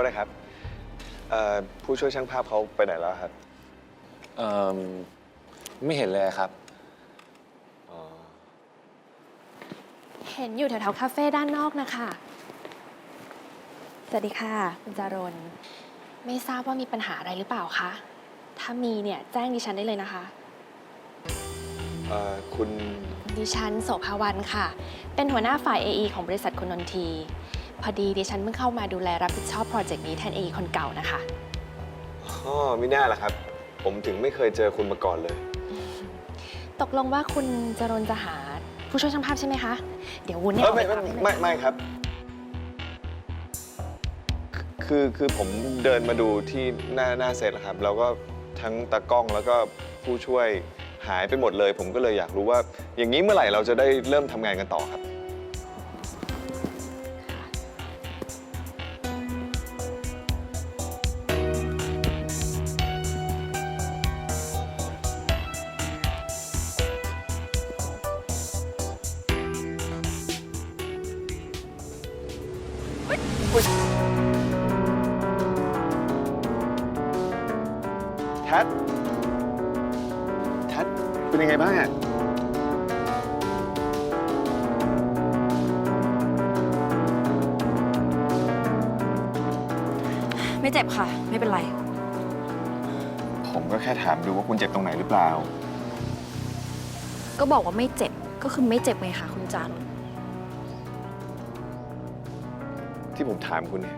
ษนะครับเอ่อผู้ช่วยช่างภาพเขาไปไหนแล้วครับ เอ่อไม่เห็นเลยครับอ๋อเห็นอยู่แถวๆคาเฟ่ด้านนอกนะคะ สวัสดีค่ะ คุณจารน ไม่ทราบว่ามีปัญหาอะไรหรือเปล่าคะ ถ้ามีเนี่ยแจ้งดิฉันได้เลยนะคะ เอ่อคุณดิฉันโสภาวันค่ะ เป็นหัวหน้าฝ่าย AE ของบริษัทคุณนนที พอดีดิฉันเพิ่งเข้ามาดูแลรับผิดชอบโปรเจกต์นี้แทน AE คนเก่านะคะ อ๋อไม่น่าล่ะครับ ผมถึงไม่เคยเจอคุณมาก่อนเลย ตกลงว่าคุณจรนจะหาผู้ช่วยช่างภาพใช่ไหมคะ เดี๋ยววุ้นเนี่ยเออเอาไปไม่ไม่ตามให้เลยไม่ไม่ครับ คือคือผมเดินมาดูที่หน้าหน้าเซตแล้วครับ แล้วก็ทั้งตากล้องแล้วก็ผู้ช่วยหายไปหมดเลย ผมก็เลยอยากรู้ว่า อย่างนี้เมื่อไหร่เราจะได้เริ่มทำงานกันต่อครับ แท็ดแท็ดเป็นยังไงบ้างอะ ไม่เจ็บค่ะ ไม่เป็นไร ผมก็แค่ถามดูว่าคุณเจ็บตรงไหนหรือเปล่า ก็บอกว่าไม่เจ็บ ก็คือไม่เจ็บไงคะคุณจานนท์ ที่ผมถามคุณเนี่ย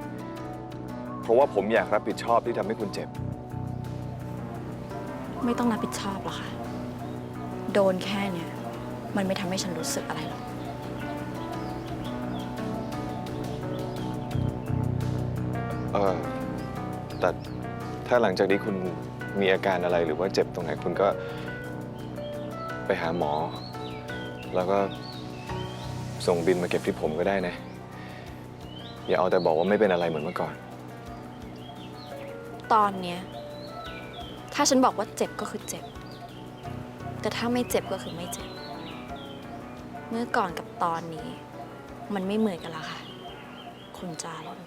เพราะว่าผมอยากรับผิดชอบที่ทำให้คุณเจ็บ ไม่ต้องรับผิดชอบหรอกค่ะ โดนแค่เนี้ยมันไม่ทำให้ฉันรู้สึกอะไรหรอก เออแต่ถ้าหลังจากนี้คุณมีอาการอะไรหรือว่าเจ็บตรงไหนคุณก็ ไปหาหมอ แล้วก็ส่งบินมาเก็บที่ผมก็ได้นะ อย่าเอาแต่บอกว่าไม่เป็นอะไรเหมือนเมื่อก่อน ตอนเนี้ย ถ้าฉันบอกว่าเจ็บก็คือเจ็บ แต่ถ้าไม่เจ็บก็คือไม่เจ็บ เมื่อก่อนกับตอนนี้ มันไม่เหมือนกันแล้วค่ะ คุณจานน